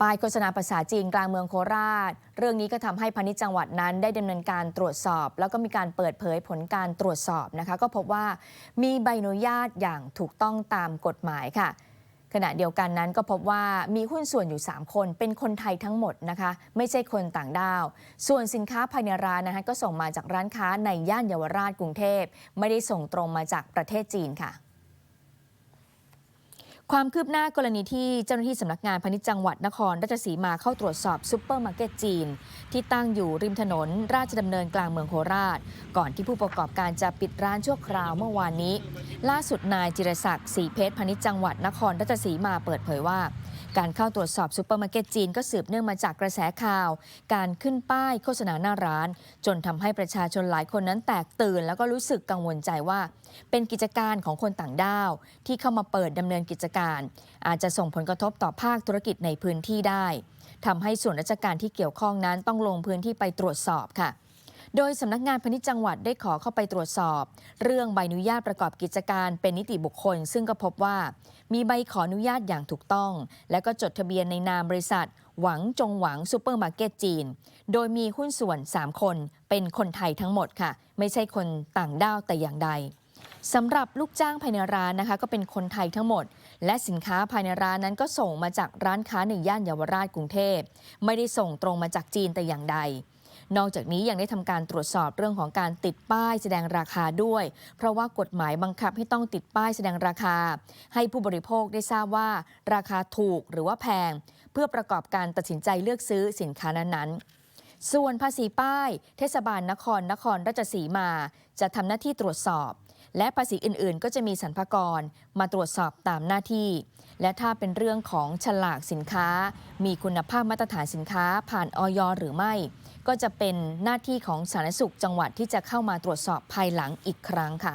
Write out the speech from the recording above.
ป้ายโฆษณาภาษาจีนกลางเมืองโคราช เรื่องนี้ก็ทำให้พาณิชย์จังหวัดนั้นได้ดำเนินการตรวจสอบ แล้วก็มีการเปิดเผยผลการตรวจสอบนะคะ ก็พบว่ามีใบอนุญาตอย่างถูกต้องตามกฎหมายค่ะ ขณะเดียวกันนั้นก็พบว่ามีหุ้นส่วนอยู่ 3 คน เป็นคนไทยทั้งหมดนะคะ ไม่ใช่คนต่างด้าว ส่วนสินค้าภายในร้านนะคะก็ส่งมาจากร้านค้าในย่านเยาวราชกรุงเทพ ไม่ได้ส่งตรงมาจากประเทศจีนค่ะ ความคืบหน้ากรณีที่เจ้าหน้าที่สำนักงานพาณิชย์จังหวัดนครราชสีมาเข้าตรวจสอบซูเปอร์มาร์เก็ตจีน ที่ตั้งอยู่ริมถนนราชดำเนินกลางเมืองโคราช ก่อนที่ผู้ประกอบการจะปิดร้านชั่วคราวเมื่อวานนี้ ล่าสุดนายจิรศักดิ์ศรีเพชรพาณิชย์จังหวัดนครราชสีมาเปิดเผยว่า การเข้าตรวจสอบซูเปอร์มาร์เก็ตจีนก็สืบเนื่องมาจากกระแสข่าว การขึ้นป้ายโฆษณาหน้าร้าน จนทำให้ประชาชนหลายคนนั้นแตกตื่น แล้วก็รู้สึกกังวลใจว่า เป็นกิจการของคนต่างด้าว ที่เข้ามาเปิดดำเนินกิจการ อาจจะส่งผลกระทบต่อภาคธุรกิจในพื้นที่ได้ทำให้ส่วนราชการที่เกี่ยวข้องนั้นต้องลงพื้นที่ไปตรวจสอบค่ะ โดยสำนักงานพาณิชย์จังหวัดได้ขอเข้าไปตรวจสอบ เรื่องใบอนุญาตประกอบกิจการเป็นนิติบุคคล ซึ่งก็พบว่า มีใบขออนุญาตอย่างถูกต้อง และก็จดทะเบียนในนามบริษัท หวังจงหวังซูเปอร์มาร์เก็ตจีน โดยมีหุ้นส่วน 3 คนเป็นคนไทยทั้งหมดค่ะ ไม่ใช่คนต่างด้าวแต่อย่างใดสำหรับลูกจ้างภายในร้านนะคะ ก็เป็นคนไทยทั้งหมด และสินค้าภายในร้านนั้นก็ส่งมาจากร้านค้าในย่านเยาวราชกรุงเทพ ไม่ได้ส่งตรงมาจากจีนแต่อย่างใด นอกจากนี้ยังได้ทำการตรวจสอบเรื่องของการติดป้ายแสดงราคาด้วย เพราะว่ากฎหมายบังคับให้ต้องติดป้ายแสดงราคา ให้ผู้บริโภคได้ทราบว่า ราคาถูกหรือว่าแพง เพื่อประกอบการตัดสินใจเลือกซื้อสินค้านั้นๆส่วนภาษีป้าย เทศบาลนครนครราชสีมา จะทำหน้าที่ตรวจสอบ และภาษีอื่นๆ ก็จะมีสรรพากรมาตรวจสอบตามหน้าที่ และถ้าเป็นเรื่องของฉลากสินค้า มีคุณภาพมาตรฐานสินค้าผ่านออยหรือไม่ ก็จะเป็นหน้าที่ของสาธารณสุขจังหวัดที่จะเข้ามาตรวจสอบภายหลังอีกครั้งค่ะ